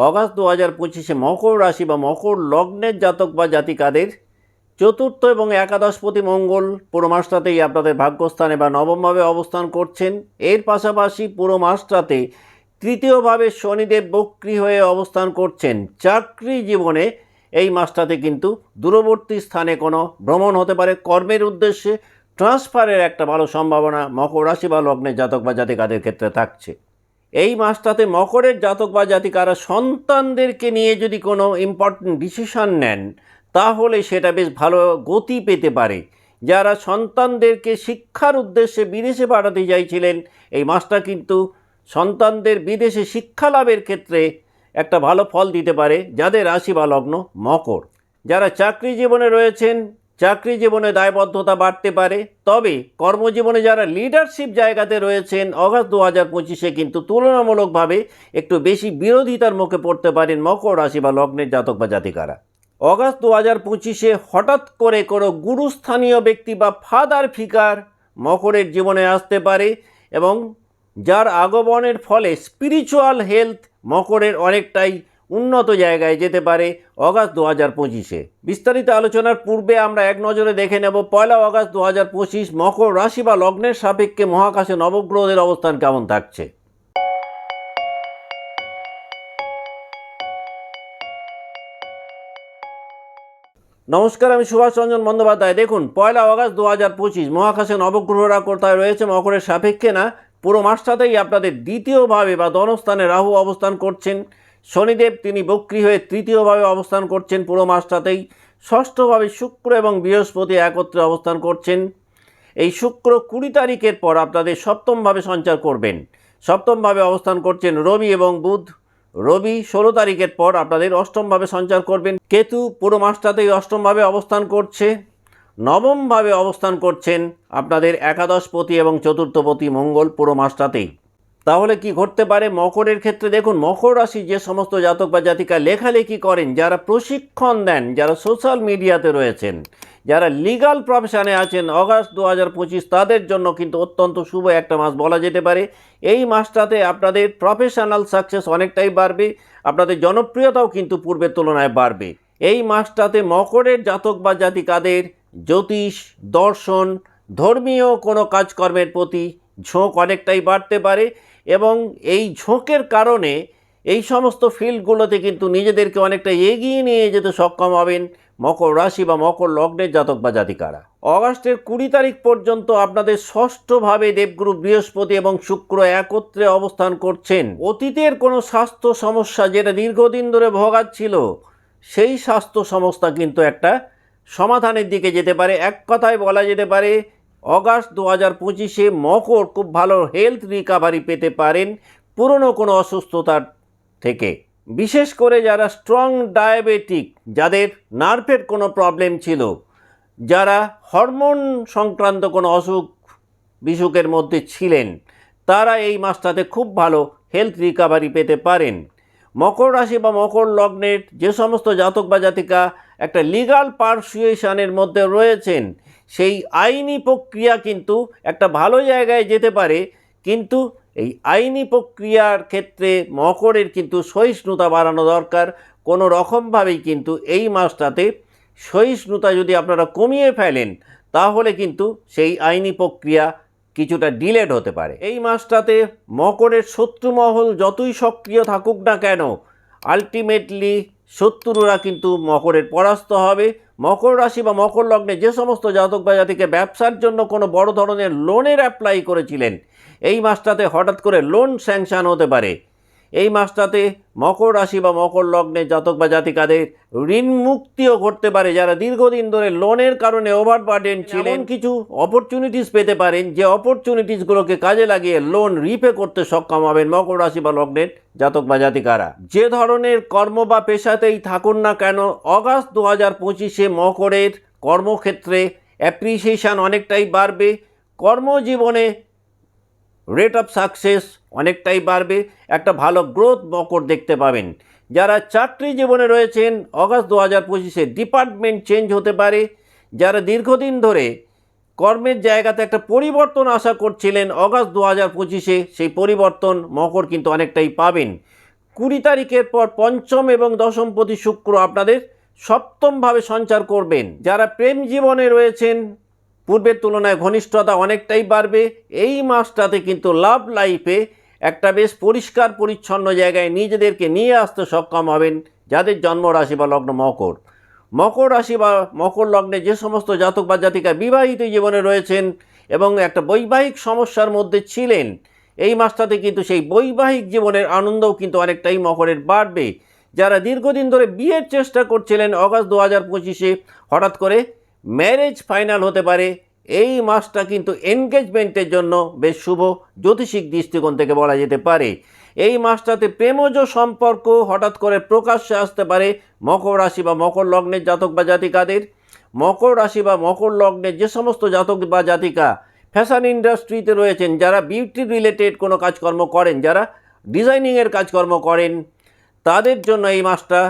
August দু হাজার পঁচিশে মকর রাশি বা মকর লগ্নের জাতক বা জাতিকাদের চতুর্থ এবং একাদশপতি মঙ্গল পুরো মাসটাতেই আপনাদের ভাগ্যস্থানে বা নবমভাবে অবস্থান করছেন। এর পাশাপাশি পুরো মাসটাতে তৃতীয়ভাবে শনিদেব বক্রি হয়ে অবস্থান করছেন। চাকরি জীবনে এই মাসটাতে কিন্তু দূরবর্তী স্থানে কোনো ভ্রমণ হতে পারে। কর্মের উদ্দেশ্যে ট্রান্সফারের একটা ভালো সম্ভাবনা মকর রাশি বা লগ্নের জাতক বা জাতিকাদের ক্ষেত্রে থাকছে। এই মাসটাতে মকরের জাতক বা জাতিকারা সন্তানদেরকে নিয়ে যদি কোনো ইম্পর্টেন্ট ডিসিশন নেন, তাহলে সেটা বেশ ভালো গতি পেতে পারে। যারা সন্তানদেরকে শিক্ষার উদ্দেশ্যে বিদেশে পাঠাতে চাইছিলেন, এই মাসটা কিন্তু সন্তানদের বিদেশে শিক্ষা লাভের ক্ষেত্রে একটা ভালো ফল দিতে পারে, যাদের রাশি বা লগ্ন মকর। যারা চাকরি জীবনে রয়েছেন চাকরি জীবনে দায়বদ্ধতা বাড়তে পারে, তবে কর্মজীবনে যারা লিডারশিপ জায়গাতে রয়েছেন, অগাস্ট দু হাজার পঁচিশে কিন্তু তুলনামূলকভাবে একটু বেশি বিরোধিতার মুখে পড়তে পারেন মকর রাশি বা লগ্নের জাতক বা জাতিকারা। অগাস্ট দু হাজার পঁচিশে হঠাৎ করে কোনো গুরুস্থানীয় ব্যক্তি বা ফাদার ফিকার মকরের জীবনে আসতে পারে এবং যার আগমনের ফলে স্পিরিচুয়াল হেলথ মকরের অনেকটাই উন্নত জায়গায় যেতে পারে অগাস্ট দু হাজার পঁচিশে। বিস্তারিত আলোচনার পূর্বে আমরা এক নজরে দেখে নেব পয়লা অগাস্ট দু হাজার পঁচিশ মকর রাশি বা লগ্নের সাপেক্ষে মহাকাশে নবগ্রহদের অবস্থান কেমন থাকছে। নমস্কার, আমি সুভাষ রঞ্জন বন্দ্যোপাধ্যায়। দেখুন, পয়লা অগাস্ট দু হাজার পঁচিশ মহাকাশে নবগ্রহরা কোথায় রয়েছে, মকরের সাপেক্ষে না? পুরো মাসটাতেই আপনাদের দ্বিতীয়ভাবে বা দনস্থানে রাহু অবস্থান করছেন। শনিদেব তিনি বক্রি হয়ে তৃতীয়ভাবে অবস্থান করছেন পুরো মাসটাতেই। ষষ্ঠভাবে শুক্র এবং বৃহস্পতি একত্রে অবস্থান করছেন। এই শুক্র কুড়ি তারিখের পর আপনাদের সপ্তমভাবে সঞ্চার করবেন। সপ্তমভাবে অবস্থান করছেন রবি এবং বুধ। রবি ষোলো তারিখের পর আপনাদের অষ্টমভাবে সঞ্চার করবেন। কেতু পুরো মাসটাতেই অষ্টমভাবে অবস্থান করছে। নবমভাবে অবস্থান করছেন আপনাদের একাদশপতি এবং চতুর্থপতি মঙ্গল পুরো মাসটাতেই। তাহলে কি ঘটতে পারে? মকরের ক্ষেত্রে দেখুন, মকর রাশি যে সমস্ত জাতক বা জাতিকা লেখালেখি করেন, যারা প্রশিক্ষণ দেন, যারা সোশ্যাল মিডিয়াতে রয়েছেন, যারা লিগাল প্রফেশনে আছেন, অগাস্ট দু হাজার পঁচিশ তাদের জন্য কিন্তু অত্যন্ত শুভ একটা মাস বলা যেতে পারে। এই মাসটাতে আপনাদের প্রফেশনাল সাকসেস অনেকটাই বাড়বে, আপনাদের জনপ্রিয়তাও কিন্তু পূর্বের তুলনায় বাড়বে। এই মাসটাতে মকরের জাতক বা জাতিকাদের জ্যোতিষ, দর্শন, ধর্মীয় কোনো কাজকর্মের প্রতি ঝোঁক অনেকটাই বাড়তে পারে এবং এই ঝোঁকের কারণে এই সমস্ত ফিল্ডগুলোতে কিন্তু নিজেদেরকে অনেকটা এগিয়ে নিয়ে যেতে সক্ষম হবেন মকর রাশি বা মকর লগ্নের জাতক বা জাতিকারা। অগাস্টের কুড়ি তারিখ পর্যন্ত আপনাদের ষষ্ঠভাবে দেবগুরু বৃহস্পতি এবং শুক্র একত্রে অবস্থান করছেন। অতীতের কোনো স্বাস্থ্য সমস্যা যেটা দীর্ঘদিন ধরে ভোগাচ্ছিল, সেই স্বাস্থ্য সমস্যা কিন্তু একটা সমাধানের দিকে যেতে পারে। এক কথায় বলা যেতে পারে অগাস্ট দু হাজার পঁচিশে মকর খুব ভালো হেলথ রিকাভারি পেতে পারেন পুরনো কোনো অসুস্থতার থেকে। বিশেষ করে যারা স্ট্রং ডায়াবেটিক যাদের নার্ভের কোনো প্রবলেম ছিল, যারা হরমোন সংক্রান্ত কোনো অসুখ বিসুখের মধ্যে ছিলেন, তারা এই মাসটাতে খুব ভালো হেলথ রিকাভারি পেতে পারেন। মকর রাশি বা মকর লগ্নের যে সমস্ত জাতক বা জাতিকা একটা লিগাল পারসুয়েশনের মধ্যে রয়েছেন সেই আইনি প্রক্রিয়া কিন্তু একটা ভালো জায়গায় যেতে পারে, কিন্তু এই আইনি প্রক্রিয়ার ক্ষেত্রে মকরের কিন্তু সহিষ্ণুতা বাড়ানো দরকার। কোনো রকমভাবেই কিন্তু এই মাসটাতে সহিষ্ণুতা যদি আপনারা কমিয়ে ফেলেন, তাহলে কিন্তু সেই আইনি প্রক্রিয়া কিছুটা ডিলেড হতে পারে। এই মাসটাতে মকরের শত্রুমহল যতই সক্রিয় থাকুক না কেন, আলটিমেটলি শত্রুরা কিন্তু মকরের পরাস্ত হবে। মকর রাশি বা মকর লগ্নে যে সমস্ত জাতক বা জাতিকে ব্যবসার জন্য কোনো বড় ধরনের লোনের অ্যাপ্লাই করেছিলেন, এই মাসটাতে হঠাৎ করে লোন স্যাংশন হতে পারে। এই মাসটাতে মকর রাশি বা মকর লগ্নে জাতক বা জাতিকাদের ঋণ মুক্তিও ঘটতে পারে। যারা দীর্ঘদিন ধরে লোনের কারণে ওভারবার্ডেন ছিলেন কিছু অপরচুনিটিস পেতে পারেন। যে অপরচুনিটিসগুলোকে কাজে লাগিয়ে লোন রিপে করতে সক্ষম হবেন মকর রাশি বা লগ্নের জাতক বা জাতিকারা। যে ধরনের কর্ম বা পেশাতেই থাকুন না কেন অগাস্ট দু হাজার পঁচিশে মকরের কর্মক্ষেত্রে অ্যাপ্রিসিয়েশন অনেকটাই বাড়বে। কর্মজীবনে রেট অফ সাকসেস অনেকটাই বাড়বে। একটা ভালো গ্রোথ মকর দেখতে পাবেন। যারা চাকরি জীবনে রয়েছেন, অগাস্ট দু হাজার পঁচিশে ডিপার্টমেন্ট চেঞ্জ হতে পারে। যারা দীর্ঘদিন ধরে কর্মের জায়গাতে একটা পরিবর্তন আশা করছিলেন, অগস্ট দু হাজার পঁচিশে সেই পরিবর্তন, মকর কিন্তু অনেকটাই পাবেন। কুড়ি তারিখের পর পঞ্চম এবং দশম প্রতি শুক্র আপনাদের সপ্তমভাবে সঞ্চার করবেন। যারা প্রেম জীবনে রয়েছেন পূর্বের তুলনায় ঘনিষ্ঠতা অনেকটাই বাড়বে। এই মাসটাতে কিন্তু লাভ লাইফে একটা বেশ পরিষ্কার পরিচ্ছন্ন জায়গায় নিজেদেরকে নিয়ে আসতে সক্ষম হবেন যাদের জন্ম রাশি বা লগ্ন মকর। মকর রাশি বা মকর লগ্নে যে সমস্ত জাতক বা জাতিকা বিবাহিত জীবনে রয়েছেন এবং একটা বৈবাহিক সমস্যার মধ্যে ছিলেন, এই মাসটাতে কিন্তু সেই বৈবাহিক জীবনের আনন্দও কিন্তু অনেকটাই মকরের বাড়বে। যারা দীর্ঘদিন ধরে বিয়ের চেষ্টা করছিলেন, অগাস্ট দু হাজার পঁচিশে হঠাৎ করে ম্যারেজ ফাইনাল হতে পারে, এই মাসটা কিন্তু এনগেজমেন্টের জন্য বেশ শুভ জ্যোতিষিক দৃষ্টিকোণ থেকে বলা যেতে পারে। এই মাসটাতে প্রেমজ সম্পর্ক হঠাৎ করে প্রকাশ্যে আসতে পারে মকর রাশি বা মকর লগ্নের জাতক বা জাতিকাদের। মকর রাশি বা মকর লগ্নের যে সমস্ত জাতক বা জাতিকা ফ্যাশন ইন্ডাস্ট্রিতে রয়েছেন, যারা বিউটি রিলেটেড কোনো কাজকর্ম করেন, যারা ডিজাইনিংয়ের কাজকর্ম করেন, তাদের জন্য এই মাসটা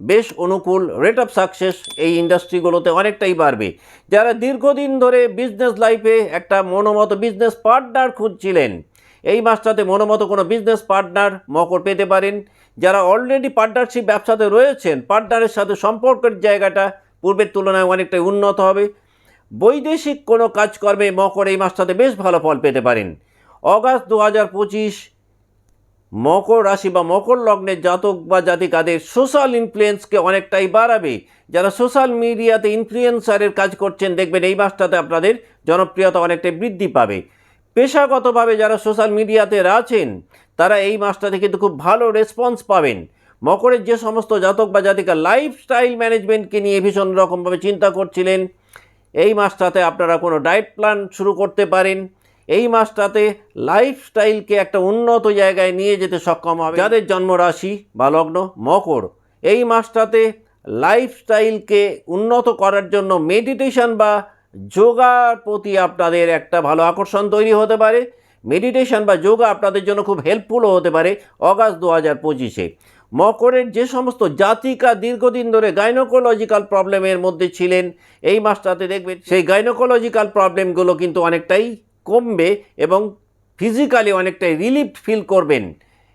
বেশ অনুকূল রেট অফ সাকসেস এই ইন্ডাস্ট্রিগুলোতে অনেকটাই বাড়বে। যারা দীর্ঘদিন ধরে বিজনেস লাইফে একটা মনোমতো বিজনেস পার্টনার খুঁজছিলেন, এই মাসটাতে মনোমতো কোনো বিজনেস পার্টনার মকর পেতে পারেন। যারা অলরেডি পার্টনারশিপ ব্যবসাতে রয়েছেন পার্টনারের সাথে সম্পর্কের জায়গাটা পূর্বের তুলনায় অনেকটাই উন্নত হবে। বৈদেশিক কোনো কাজকর্মে মকর এই মাসটাতে বেশ ভালো ফল পেতে পারেন। অগাস্ট দু হাজার পঁচিশ মকর রাশি বা মকর লগ্নের জাতক বা জাতিকাদের সোশ্যাল ইনফ্লুয়েন্সকে অনেকটাই বাড়াবে। যারা সোশ্যাল মিডিয়াতে ইনফ্লুয়েন্সারের কাজ করছেন, দেখবেন এই মাসটাতে আপনাদের জনপ্রিয়তা অনেকটাই বৃদ্ধি পাবে। পেশাগতভাবে যারা সোশ্যাল মিডিয়াতে আছেন, তারা এই মাসটাতে কিন্তু খুব ভালো রেসপন্স পাবেন। মকরের যে সমস্ত জাতক বা জাতিকা লাইফস্টাইল ম্যানেজমেন্টকে নিয়ে ভীষণ রকমভাবে চিন্তা করছিলেন, এই মাসটাতে আপনারা কোনো ডায়েট প্ল্যান শুরু করতে পারেন। এই মাসটাতে লাইফস্টাইলকে একটা উন্নত জায়গায় নিয়ে যেতে সক্ষম হবে। যাদের জন্মরাশি বা লগ্ন মকর, এই মাসটাতে লাইফস্টাইলকে উন্নত করার জন্য মেডিটেশন বা যোগার প্রতি আপনাদের একটা ভালো আকর্ষণ তৈরি হতে পারে। মেডিটেশন বা যোগা আপনাদের জন্য খুব হেল্পফুলও হতে পারে অগাস্ট দু হাজার পঁচিশে। মকরের যে সমস্ত জাতিকা দীর্ঘদিন ধরে গাইনোকোলজিক্যাল প্রবলেমের মধ্যে ছিলেন, এই মাসটাতে দেখবেন সেই গাইনোকোলজিক্যাল প্রবলেমগুলো কিন্তু অনেকটাই কমবে এবং ফিজিক্যালি অনেকটাই রিলিফ ফিল করবেন।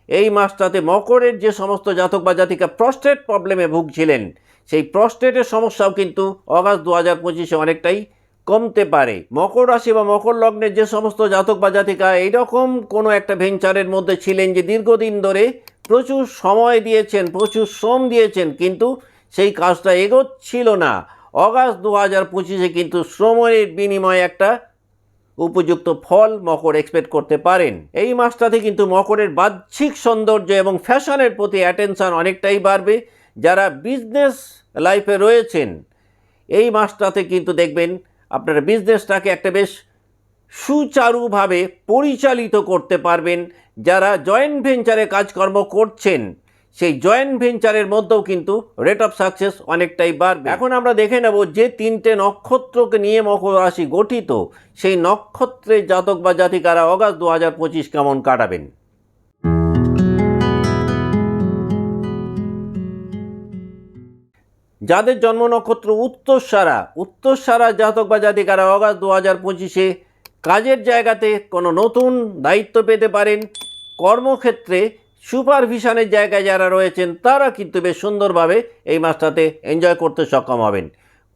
এই মাসটাতে মকরের যে সমস্ত জাতক বা জাতিকা প্রস্টেট প্রবলেমে ভুগছিলেন, সেই প্রস্টেটের সমস্যাও কিন্তু অগাস্ট দু হাজার পঁচিশে অনেকটাই কমতে পারে। মকর রাশি বা মকর লগ্নের যে সমস্ত জাতক বা জাতিকা, এইরকম কোনো একটা ভেঞ্চারের মধ্যে ছিলেন যে দীর্ঘদিন ধরে প্রচুর সময় দিয়েছেন, প্রচুর শ্রম দিয়েছেন, কিন্তু সেই কাজটা এগোচ্ছিল না। অগাস্ট দু হাজার পঁচিশে কিন্তু শ্রমের বিনিময়ে একটা উপযুক্ত ফল মকর এক্সপেক্ট করতে পারেন। এই মাসটাতে কিন্তু মকরের বাহ্যিক সৌন্দর্য এবং ফ্যাশনের প্রতি অ্যাটেনশন অনেকটাই বাড়বে যারা বিজনেস লাইফে রয়েছেন। এই মাসটাতে কিন্তু দেখবেন আপনারা বিজনেসটাকে একটা বেশ সুচারুভাবে পরিচালিত করতে পারবেন। যারা জয়েন্ট ভেঞ্চারে কাজকর্ম করছেন সেই জয়েন্ট ভেঞ্চারের মধ্যেও কিন্তু রেট অফ সাকসেস অনেকটাই বাড়বে। এখন আমরা দেখে নেব যে তিনটে নক্ষত্রকে নিয়ে মকর রাশি গঠিত। সেই নক্ষত্রের জাতক বা জাতিকারা অগাস্ট দু হাজার পঁচিশ কেমন কাটাবেন? যাদের জন্ম নক্ষত্র উত্তরসারা উত্তরসারা জাতক বা জাতিকারা অগাস্ট দু হাজার পঁচিশে কাজের জায়গাতে কোনো নতুন দায়িত্ব পেতে পারেন। কর্মক্ষেত্রে সুপারভিশনের জায়গায় যারা রয়েছেন, তারা কিন্তু বেশ সুন্দরভাবে এই মাসটাতে এনজয় করতে সক্ষম হবেন।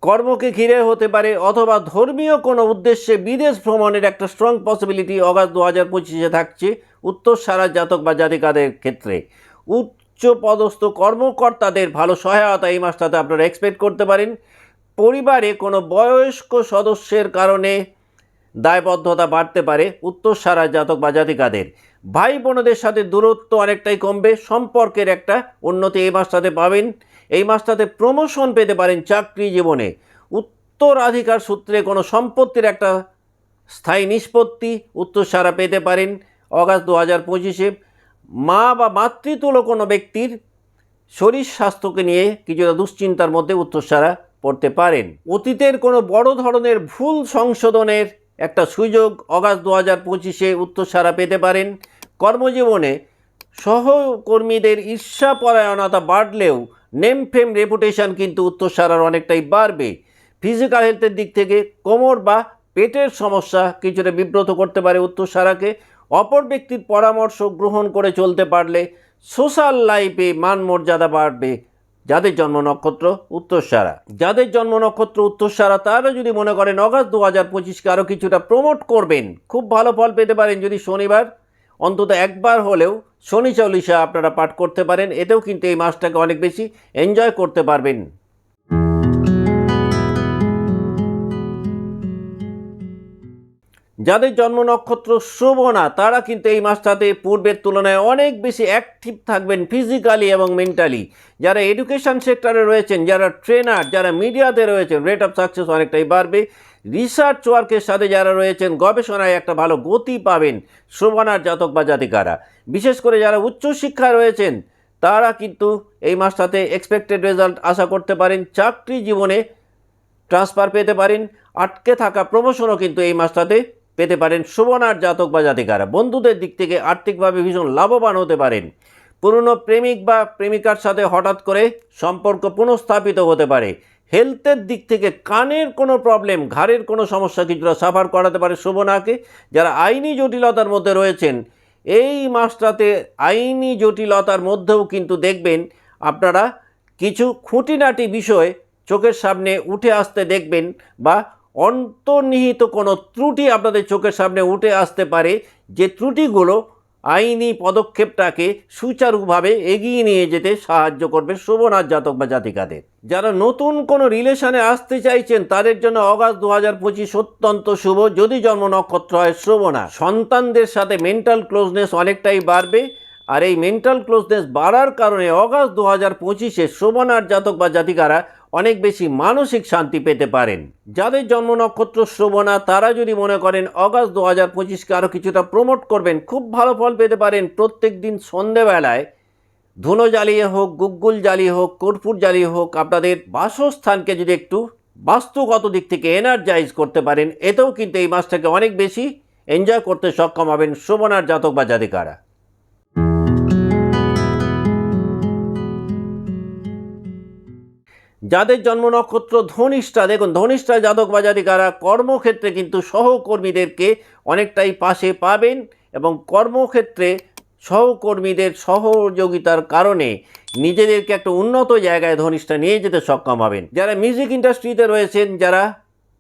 কর্মকে ঘিরে হতে পারে অথবা ধর্মীয় কোনো উদ্দেশ্যে বিদেশ ভ্রমণের একটা স্ট্রং পসিবিলিটি অগাস্ট দু হাজার পঁচিশে থাকছে উত্তর সারা জাতক বা জাতিকাদের ক্ষেত্রে। উচ্চ পদস্থ কর্মকর্তাদের ভালো সহায়তা এই মাসটাতে আপনারা এক্সপেক্ট করতে পারেন। পরিবারে কোনো বয়স্ক সদস্যের কারণে দায়বদ্ধতা বাড়তে পারে উত্তর সারা জাতক বা জাতিকাদের। ভাই বোনদের সাথে দূরত্ব অনেকটাই কমবে, সম্পর্কের একটা উন্নতি এই মাসটাতে পাবেন। এই মাসটাতে প্রমোশন পেতে পারেন চাকরি জীবনে। উত্তরাধিকার সূত্রে কোনো সম্পত্তির একটা স্থায়ী নিষ্পত্তি উত্তরসারা পেতে পারেন অগাস্ট দু হাজার পঁচিশে। মা বা মাতৃতুল্য কোনো ব্যক্তির শরীর স্বাস্থ্যকে নিয়ে কিছুটা দুশ্চিন্তার মধ্যে উত্তরসারা পড়তে পারেন। অতীতের কোনো বড় ধরনের ভুল সংশোধনের একটা সুযোগ অগাস্ট দু হাজার পঁচিশে উত্তরসারা পেতে পারেন। কর্মজীবনে সহকর্মীদের ঈর্ষাপরায়ণতা বাড়লেও নেম ফেম রেপুটেশন কিন্তু উত্তরসারার অনেকটাই বাড়বে। ফিজিক্যাল হেলথের দিক থেকে কোমর বা পেটের সমস্যা কিছুটা বিব্রত করতে পারে উত্তরসারাকে। অপর ব্যক্তির পরামর্শ গ্রহণ করে চলতে পারলে সোশ্যাল লাইফে মান মর্যাদা বাড়বে। যাদের জন্ম নক্ষত্র উত্তরসারা। যাদের জন্ম নক্ষত্র উত্তরসারা, তারা যদি মনে করেন অগস্ট দু হাজার পঁচিশকে আরও কিছুটা প্রমোট করবেন, খুব ভালো ফল পেতে পারেন যদি শনিবার। অন্তত একবার হলেও শনি চল্লিশা আপনারা পাঠ করতে পারেন, এতেও কিন্তু এই মাসটাকে অনেক বেশি এনজয় করতে পারবেন। যাদের জন্ম নক্ষত্র শোভনা তারা কিন্তু এই মাসটাতে পূর্বের তুলনায় অনেক বেশি অ্যাক্টিভ থাকবেন ফিজিক্যালি এবং মেন্টালি যারা এডুকেশন সেক্টরে রয়েছেন, যারা ট্রেনার যারা মিডিয়াতে রয়েছেন রেট অফ সাকসেস অনেকটাই বাড়বে। রিসার্চ ওয়ার্কের সাথে যারা রয়েছেন, গবেষণায় একটা ভালো গতি পাবেন শোভনার জাতক বা জাতিকারা। বিশেষ করে যারা উচ্চশিক্ষায় রয়েছেন, তারা কিন্তু এই মাসটাতে এক্সপেক্টেড রেজাল্ট আশা করতে পারেন, চাকরি জীবনে ট্রান্সফার পেতে পারেন, আটকে থাকা প্রমোশনও কিন্তু এই মাসটাতে পেতে পারেন শোভনার জাতক বা জাতিকারা। বন্ধুদের দিক থেকে আর্থিকভাবে ভীষণ লাভবান হতে পারেন। পুরনো প্রেমিক বা প্রেমিকার সাথে হঠাৎ করে সম্পর্ক পুনঃস্থাপিত হতে পারে। হেলথের দিক থেকে কানের কোনো প্রবলেম, ঘাড়ের কোনো সমস্যা কিছুটা সাফার করাতে পারে শোভনাকে যারা আইনি জটিলতার মধ্যে রয়েছেন। এই মাসটাতে আইনি জটিলতার মধ্যেও কিন্তু দেখবেন আপনারা কিছু খুঁটিনাটি বিষয় চোখের সামনে উঠে আসতে দেখবেন বা অন্তর্নিহিত কোনো ত্রুটি আপনাদের চোখের সামনে উঠে আসতে পারে, যে ত্রুটিগুলো আইনি পদক্ষেপটাকে সুচারুভাবে এগিয়ে নিয়ে যেতে সাহায্য করবে শোভনার জাতক বা জাতিকাদের। যারা নতুন কোনো রিলেশনে আসতে চাইছেন, তাদের জন্য অগাস্ট দু হাজার পঁচিশ অত্যন্ত শুভ, যদি জন্ম নক্ষত্র হয় শোভনা সন্তানদের সাথে মেন্টাল ক্লোজনেস অনেকটাই বাড়বে, আর এই মেন্টাল ক্লোজনেস বাড়ার কারণে অগাস্ট দু হাজার পঁচিশে শোভনার জাতক বা জাতিকারা অনেক বেশি মানসিক শান্তি পেতে পারেন। যাদের জন্ম নক্ষত্র শ্রবণা, তারা যদি মনে করেন অগাস্ট দু হাজার পঁচিশকে আরও কিছুটা প্রমোট করবেন, খুব ভালো ফল পেতে পারেন প্রত্যেক দিন সন্ধেবেলায়। ধুনো জ্বালিয়ে হোক, গুগ্গুল জ্বালিয়ে হোক, কর্পূর জ্বালিয়ে হোক, আপনাদের বাসস্থানকে যদি একটু বাস্তুগত দিক থেকে এনার্জাইজ করতে পারেন, এতেও কিন্তু এই মাসটাকে অনেক বেশি এনজয় করতে সক্ষম হবেন শোভনার জাতক বা জাতিকারা। যাদের জন্ম নক্ষত্র ধনিষ্ঠা, দেখুন, ধনিষ্ঠা জাতক বা জাতিকারা কর্মক্ষেত্রে কিন্তু সহকর্মীদেরকে অনেকটাই পাশে পাবেন এবং কর্মক্ষেত্রে সহকর্মীদের সহযোগিতার কারণে নিজেদেরকে একটা উন্নত জায়গায় ধনিষ্ঠা নিয়ে যেতে সক্ষম হবেন। যারা মিউজিক ইন্ডাস্ট্রিতে রয়েছেন, যারা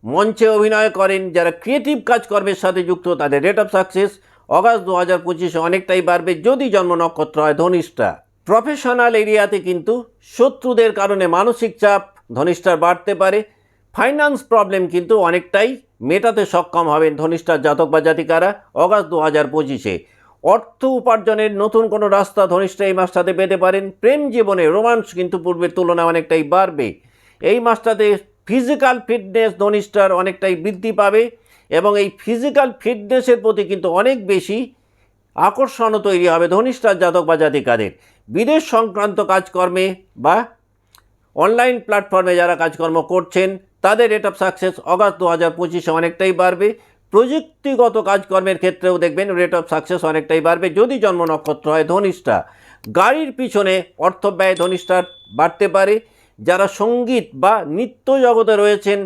মঞ্চে অভিনয় করেন, যারা ক্রিয়েটিভ কাজকর্মের সাথে যুক্ত, তাদের রেট অফ সাকসেস অগাস্ট দু হাজার পঁচিশে অনেকটাই বাড়বে। যদি জন্ম নক্ষত্র হয় ধনিষ্ঠা প্রফেশনাল এরিয়াতে কিন্তু শত্রুদের কারণে মানসিক চাপ, ধনিষ্ঠার বাড়তে পারে। ফাইন্যান্স প্রবলেম কিন্তু অনেকটাই মেটাতে সক্ষম হবেন ধনিষ্ঠার জাতক বা জাতিকারা অগাস্ট দু হাজার পঁচিশে। অর্থ উপার্জনের নতুন কোনো রাস্তা ধনিষ্ঠা এই মাসটাতে পেতে পারেন। প্রেম জীবনে রোমান্স কিন্তু পূর্বের তুলনায় অনেকটাই বাড়বে। এই মাসটাতে ফিজিক্যাল ফিটনেস ধনিষ্ঠার অনেকটাই বৃদ্ধি পাবে এবং এই ফিজিক্যাল ফিটনেসের প্রতি কিন্তু অনেক বেশি আকর্ষণও তৈরি হবে ধনিষ্ঠার জাতক বা জাতিকাদের। বিদেশ সংক্রান্ত কাজকর্মে বা অনলাইন প্ল্যাটফর্মে যারা কাজকর্ম করছেন, তাদের রেট অফ সাকসেস অগাস্ট দু হাজার পঁচিশে অনেকটাই বাড়বে। প্রযুক্তিগত কাজকর্মের ক্ষেত্রেও দেখবেন রেট অফ সাকসেস অনেকটাই বাড়বে। যদি জন্ম নক্ষত্র হয় ধনিষ্ঠা, গাড়ির পিছনে অর্থ ব্যয় ধনিষ্ঠার বাড়তে পারে। যারা সংগীত বা নৃত্য জগতে রয়েছেন,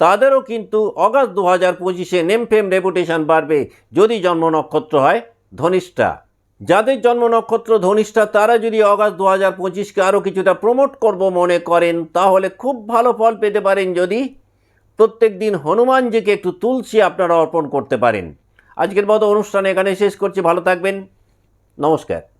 তাদেরও কিন্তু অগাস্ট দু হাজার পঁচিশে নেমফেম রেপুটেশন বাড়বে। যদি জন্ম নক্ষত্র হয় ধনিষ্ঠা। যাদের জন্ম নক্ষত্র ধনিষ্ঠা, তারা যদি অগাস্ট দু হাজার পঁচিশকে আরও কিছুটা প্রমোট করব মনে করেন, তাহলে খুব ভালো ফল পেতে পারেন যদি প্রত্যেক দিন হনুমানজিকে একটু তুলসী আপনারা অর্পণ করতে পারেন। আজকের মতো অনুষ্ঠান এখানে শেষ করছি, ভালো থাকবেন, নমস্কার।